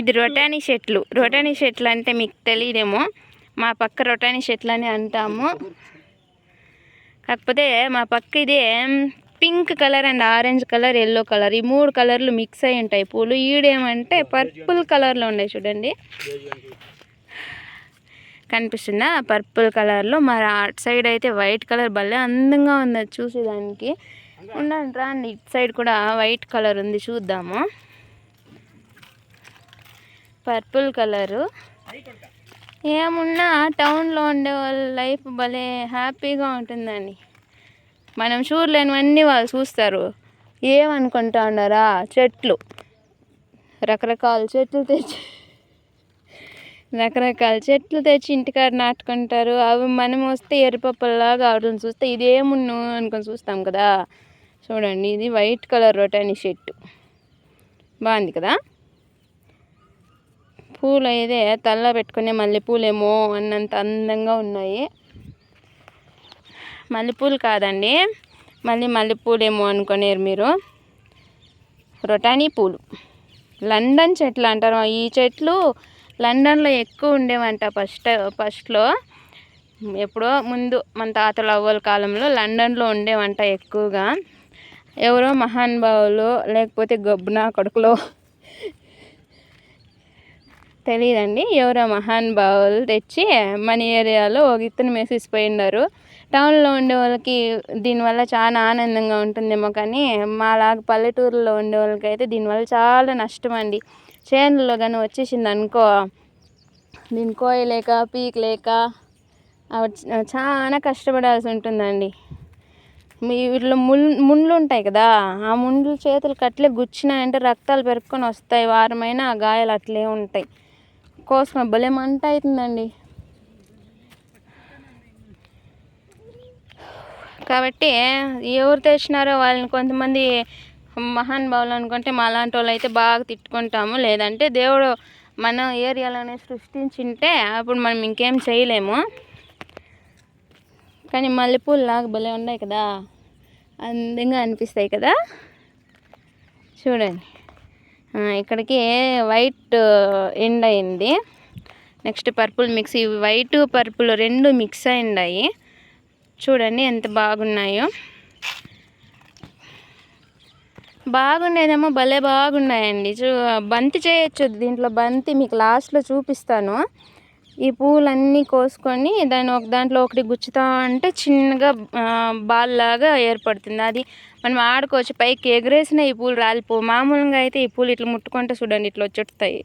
ఇది రొటానీ చెట్లు రొటానీ చెట్లు అంటే మీకు తెలియదేమో మా పక్క రొటానీ చెట్లు అని అంటాము. కాకపోతే మా పక్క ఇది pink colour and orange colour yellow colour. ఈ మూడు కలర్లు మిక్స్ అయి ఉంటాయి. పూలు ఈడేమంటే పర్పుల్ కలర్లో ఉన్నాయి చూడండి. కనిపిస్తుందా? పర్పుల్ కలర్లో. మరి అటు సైడ్ అయితే వైట్ కలర్ భలే అందంగా ఉంది చూసేదానికి. ఉండండి రా ఇటు సైడ్ కూడా వైట్ కలర్ ఉంది చూద్దాము. Purple colour. ఏమున్నా టౌన్లో ఉండే వాళ్ళ లైఫ్ భలే హ్యాపీగా ఉంటుందండి మనం చూడలేనివన్నీ వాళ్ళు చూస్తారు. ఏమనుకుంటా ఉన్నారా చెట్లు. రకరకాల చెట్లు తెచ్చి రకరకాల చెట్లు తెచ్చి ఇంటికాడ నాటుకుంటారు. అవి మనం వస్తే ఎర్రపప్పులాగా వాటిని చూస్తే ఇదేమున్ను అనుకొని చూస్తాం కదా. చూడండి ఇది వైట్ కలర్ రొటాని చెట్టు బాగుంది కదా? పూలు అయితే తల్ల పెట్టుకునే మల్లెపూలేమో అన్నంత అందంగా ఉన్నాయి. మల్లెపూలు కాదండి. మళ్ళీ మల్లెపూలేమో అనుకునేరు మీరు. రొటానీ పూలు. లండన్ చెట్లు అంటారు. ఈ చెట్లు లండన్లో ఎక్కువ ఉండేవంట ఫస్ట్ ఫస్ట్లో. ఎప్పుడో ముందు మన తాతల అవ్వల కాలంలో లండన్లో ఉండేవంట ఎక్కువగా. ఎవరో మహానుభావులు లేకపోతే గబ్బున కొడుకులో తెలియదండి ఎవరో మహానుభావులు తెచ్చి మన ఏరియాలో ఒక ఇత్తనం వేసేసిపోయి ఉన్నారు టౌన్లో ఉండే వాళ్ళకి దీనివల్ల చాలా ఆనందంగా ఉంటుందేమో కానీ మాలాగా పల్లెటూరులో ఉండే వాళ్ళకి అయితే దీనివల్ల చాలా నష్టం అండి చేనుల్లో కానీ వచ్చేసింది అనుకో దీని కోయలేక పీకలేక చాలా కష్టపడాల్సి ఉంటుందండి. మీ వీటిలో ముళ్ళు ముండ్లు ఉంటాయి కదా ఆ ముండ్లు చేతులు కట్లే గుచ్చినాయంటే రక్తాలు పెరుక్కొని వస్తాయి. వారమైన ఆ గాయాలు అట్లే ఉంటాయి. కోసం భలే మంట అవుతుందండి. కాబట్టి ఎవరు తెచ్చినారో వాళ్ళని కొంతమంది మహానుభావులు అనుకుంటే మా లాంటి వాళ్ళు అయితే బాగా తిట్టుకుంటాము. లేదంటే దేవుడు మన ఏరియాలోనే సృష్టించింటే అప్పుడు మనం ఇంకేం చేయలేము. కానీ మల్లెపూలు లాగా భలే ఉన్నాయి కదా. అందంగా అనిపిస్తాయి కదా. చూడండి. ఇక్కడికి వైట్ ఎండ్ అయింది. నెక్స్ట్ పర్పుల్ మిక్స్ ఇవి వైట్ పర్పుల్ రెండు మిక్స్ అయినాయి చూడండి ఎంత బాగున్నాయో. బాగుండేదేమో భలే బాగున్నాయండి. చూ బంతి చేయొచ్చు దీంట్లో బంతి మీకు లాస్ట్లో చూపిస్తాను. ఈ పూలన్నీ కోసుకొని దాన్ని ఒక దాంట్లో ఒకటి గుచ్చుతా అంటే చిన్నగా బాల్ లాగా ఏర్పడుతుంది. అది మనం ఆడుకోవచ్చు. పైకి ఎగరేసిన ఈ పూలు రాలిపో మామూలుగా అయితే ఈ పూలు ఇట్లా ముట్టుకుంటే చూడండి ఇట్లా వచ్చేస్తాయి.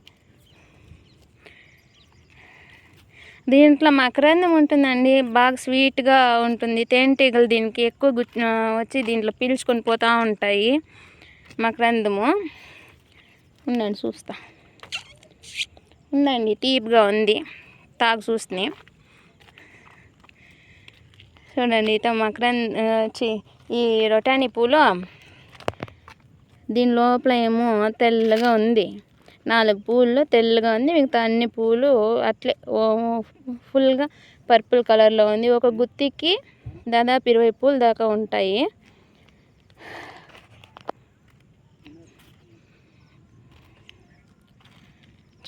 దీంట్లో మకరందం ఉంటుందండి. బాగా స్వీట్గా ఉంటుంది. తేనెటీగలు దీనికి ఎక్కువ వచ్చి దీంట్లో పీల్చుకొని పోతూ ఉంటాయి మకరందము. ఉండండి చూస్తా. ఉందండి తీపిగా ఉంది. తాగు చూసినాయి చూడండి ఇత మకరంద్ ఈ రొటాని పూలు. దీని లోపల ఏమో తెల్లగా ఉంది. నాలుగు పూలు తెల్లగా ఉంది మిగతా అన్ని పూలు అట్లే ఫుల్గా పర్పుల్ కలర్లో ఉంది. ఒక గుత్తికి దాదాపు ఇరవై పూలు దాకా ఉంటాయి.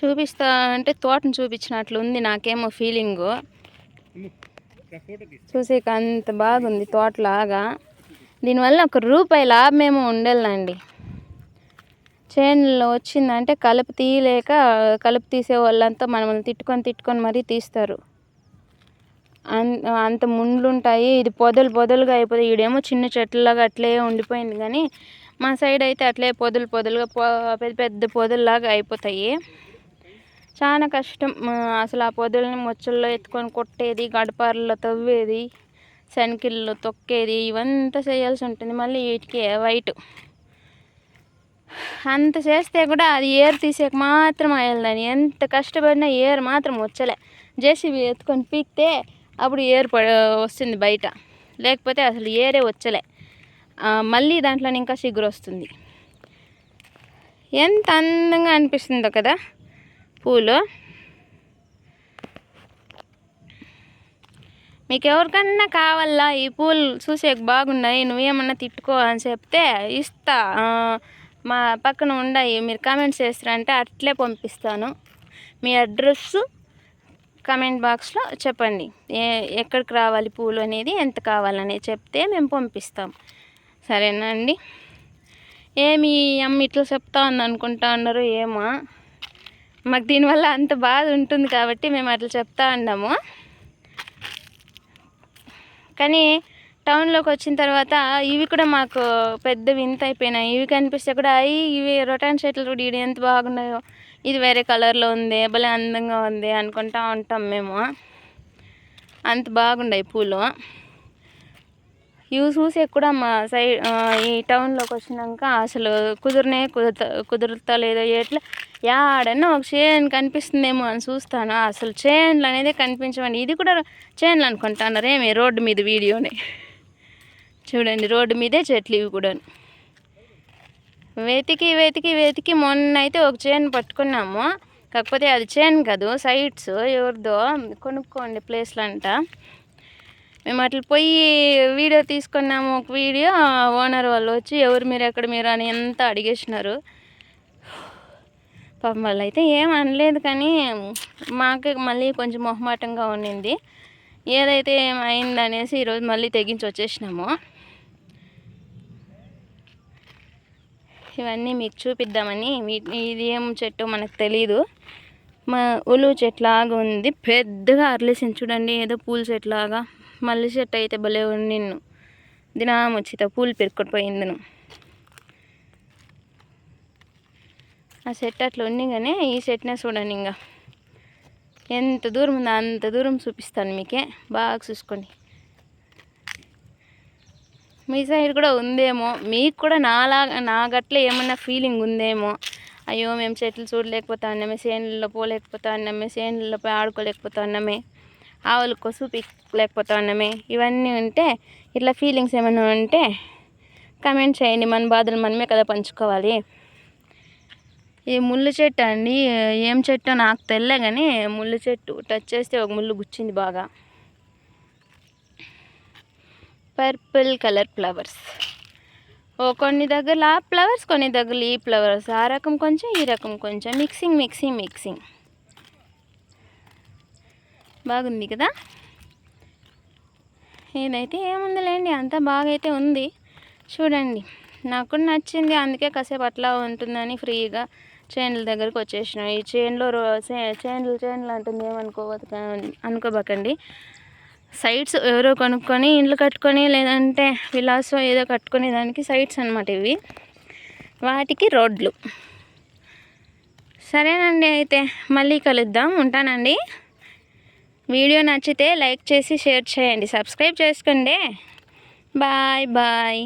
చూపిస్తా అంటే తోటను చూపించినట్లు ఉంది నాకేమో ఫీలింగు. చూసేక అంత బాగుంది తోటలాగా. దీనివల్ల ఒక రూపాయి లాభమేమో ఉండేలండి చేనులో వచ్చిందంటే కలుపు తీయలేక కలుపు తీసే వాళ్ళంతా మనల్ని తిట్టుకొని తిట్టుకొని మరీ తీస్తారు. అంత ముండ్లుంటాయి ఇది పొదలు పొదలుగా అయిపోతాయి. ఈడేమో చిన్న చెట్లలాగా అట్లే ఉండిపోయింది కానీ మా సైడ్ అయితే అట్లే పొదలు పొదలుగా పెద్ద పెద్ద పొదల్లాగా అయిపోతాయి. చాలా కష్టం. అసలు ఆ పొదలని మొచ్చల్లో ఎత్తుకొని కొట్టేది గడపారలో తవ్వేది శనికిల్లో తొక్కేది ఇవంతా చేయాల్సి ఉంటుంది. మళ్ళీ వీటికి వైట్. అంత చేస్తే కూడా అది ఏరు తీసేకి మాత్రం అయ్యాలని ఎంత కష్టపడినా ఏరు మాత్రం వచ్చలే. జేసీబీ ఎత్తుకొని పీకితే అప్పుడు ఏరు వస్తుంది బయట. లేకపోతే అసలు ఏరే వచ్చలే. మళ్ళీ దాంట్లో ఇంకా చిగురు వస్తుంది. ఎంత అందంగా అనిపిస్తుందో కదా? పూలు. మీకు ఎవరికన్నా కావాలా? ఈ పూలు చూసే బాగున్నాయి నువ్వేమన్నా తిట్టుకో అని చెప్తే ఇస్తా. మా పక్కన ఉన్నాయి మీరు కామెంట్స్ చేస్తారంటే అట్లే పంపిస్తాను. మీ అడ్రస్ కమెంట్ బాక్స్లో చెప్పండి. ఏ ఎక్కడికి రావాలి పూలు అనేది ఎంత కావాలనేది చెప్తే మేము పంపిస్తాం. సరేనా అండి? ఏమి అమ్మ ఇట్లా చెప్తా ఉంది అనుకుంటా ఉన్నారు ఏమా? మాకు దీనివల్ల అంత బాధ ఉంటుంది కాబట్టి మేము అట్లా చెప్తా ఉన్నాము. కానీ టౌన్లోకి వచ్చిన తర్వాత ఇవి కూడా మాకు పెద్ద వింత అయిపోయినాయి. ఇవి కనిపిస్తే కూడా అవి ఇవి రొటాన్ షర్ట్లు కూడా ఇవి ఎంత బాగున్నాయో. ఇది వేరే కలర్లో ఉంది భలే అందంగా ఉంది అనుకుంటా ఉంటాం మేము. అంత బాగున్నాయి పూలు. ఇవి చూసే కూడా మా సైడ్ ఈ టౌన్లోకి వచ్చినాక అసలు కుదిరినే కుదురుతా కుదురుతా లేదో ఎట్లా యాడన్నా ఒక చేను కనిపిస్తుందేమో అని చూస్తాను. అసలు చేన్లు అనేది కనిపించవండి. ఇది కూడా చేన్లు అనుకుంటున్నారు. ఏమి రోడ్డు మీద వీడియోని. చూడండి రోడ్డు మీదే చెట్లు ఇవి కూడా వెతికి వెతికి వెతికి మొన్న అయితే ఒక చైన్ పట్టుకున్నాము. కాకపోతే అది చైన్ కాదు సైట్స్ ఎవరిదో కొనుక్కోండి ప్లేస్లు అంట మేము అట్లా పోయి వీడియో తీసుకున్నాము. ఒక వీడియో ఓనర్ వాళ్ళు వచ్చి ఎవరు మీరు ఎక్కడ మీరు అని ఎంత అడిగేసినారు. పాపం వాళ్ళు అయితే ఏం అనలేదు కానీ మాకు మళ్ళీ కొంచెం మొహమాటంగా ఉండింది ఏదైతే ఏమైందనేసి ఈరోజు మళ్ళీ తెగించి వచ్చేసినాము. ఇవన్నీ మీకు చూపిద్దామని ఇది ఏం చెట్టు మనకు తెలీదు. మా ఉలు చెట్లాగా ఉంది. పెద్దగా అర్లేసింది చూడండి ఏదో పూల చెట్లాగా. మల్లె చెట్టు అయితే భలే ఉంది నిన్ను దినం పూలు పెరుక్కొని పోయిందను. ఆ సెట్ అట్లా ఉంది కానీ ఈ సెట్నే చూడండి ఇంకా ఎంత దూరం ఉందో అంత దూరం చూపిస్తాను మీకే. బాగా చూసుకోండి. మీ సైడ్ కూడా ఉందేమో. మీకు కూడా నాలా నా గట్ల ఏమన్నా ఫీలింగ్ ఉందేమో. అయ్యో మేము చెట్లు చూడలేకపోతా ఉన్నామే సేనుల్లో పోలేకపోతా ఉన్నామే చేనుల్లో పోయి ఆడుకోలేకపోతా ఉన్నామే ఆవులు కొసు లేకపోతా ఇవన్నీ ఉంటే ఇట్లా ఫీలింగ్స్ ఏమైనా ఉంటే కమెంట్ చేయండి. మన బాధలు మనమే కదా పంచుకోవాలి. ఈ ముళ్ళు చెట్టు అండి. ఏం చెట్టో నాకు తెలియదు కానీ ముళ్ళు చెట్టు టచ్ చేస్తే ఒక ముళ్ళు గుచ్చింది బాగా. పర్పుల్ కలర్ ఫ్లవర్స్ ఓ కొన్ని దగ్గర ఆ ఫ్లవర్స్ కొన్ని దగ్గర ఈ ఫ్లవర్స్ ఆ రకం కొంచెం ఈ రకం కొంచెం. మిక్సింగ్ మిక్సింగ్ మిక్సింగ్ బాగుంది కదా? ఇదైతే ఏముందిలేండి అంతా బాగైతే ఉంది. చూడండి. నాకు నచ్చింది అందుకే కాసేపు అట్లా ఉంటుందని ఫ్రీగా చైన్ల దగ్గరకు వచ్చేసిన. ఈ చైన్లో చైన్లు చైన్లు అంటుంది ఏమనుకోవద్దు అనుకోబకండి. సైట్స్ ఎవరో కొనుక్కొని ఇండ్లు కట్టుకొని లేదంటే విలాసో ఏదో కట్టుకునే దానికి సైట్స్ అనమాట ఇవి. వాటికి రోడ్లు. సరేనండి అయితే మళ్ళీ కలుద్దాం. ఉంటానండి. వీడియో నచ్చితే లైక్ చేసి షేర్ చేయండి. సబ్స్క్రైబ్ చేసుకోండి. Bye bye.